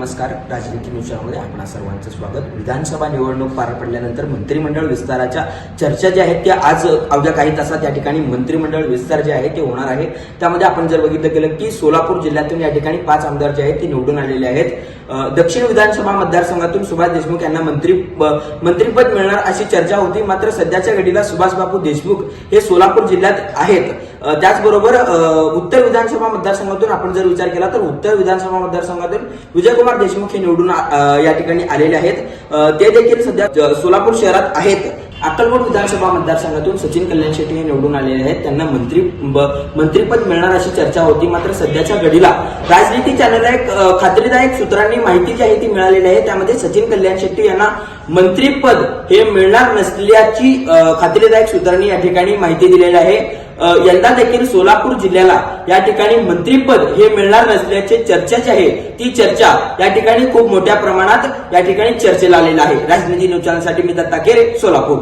नमस्कार. राजनीती न्यूजमध्ये आपणा सर्वांचं स्वागत. विधानसभा निवडणूक पार पडल्यानंतर मंत्रिमंडळ विस्ताराच्या चर्चा ज्या आहेत त्या आज अवघ्या काही तासात या ठिकाणी मंत्रिमंडळ विस्तार जे आहे ते होणार आहे. त्यामध्ये आपण जर बघितलं गेलं की सोलापूर जिल्ह्यातून या ठिकाणी पाच आमदार जे आहेत ते निवडून आलेले आहेत. दक्षिण विधानसभा मतदारसंघातून सुभाष देशमुख यांना मंत्री ब- मंत्रिपद मिळणार अशी चर्चा होती. मात्र सध्याच्या घडीला सुभाषबाबू देशमुख हे सोलापूर जिल्ह्यात आहेत. त्याचबरोबर उत्तर विधानसभा मतदारसंघातून आपण जर विचार केला तर उत्तर विधानसभा मतदारसंघातून विजयकुमार देशमुख हे निवडून या ठिकाणी आलेले आहेत. ते देखील सध्या सोलापूर शहरात आहेत. अक्कलकोट विधानसभा मतदारसंघातून सचिन कल्याण शेट्टी हे निवडून आलेले आहेत. त्यांना मंत्री मंत्रीपद मिळणार अशी चर्चा होती मात्र सध्याच्या घडीला राजनीती चॅनलला एक खात्रीदायक सूत्रांनी माहिती जी आहे ती मिळालेली आहे. त्यामध्ये सचिन कल्याण शेट्टी यांना मंत्रीपद हे मिळणार नसल्याची खात्रीदायक सूत्रांनी या ठिकाणी माहिती दिलेली आहे. यंदा देखील सोलापूर जिल्ह्याला या ठिकाणी मंत्रीपद हे मिळणार नसल्याचे चर्चा जी आहे. ती चर्चा या ठिकाणी खूप मोठ्या प्रमाणात या ठिकाणी चर्चेला आलेला आहे. राजनीती न्यूज चॅनलसाठी मी दत्ता केरे सोलापूर.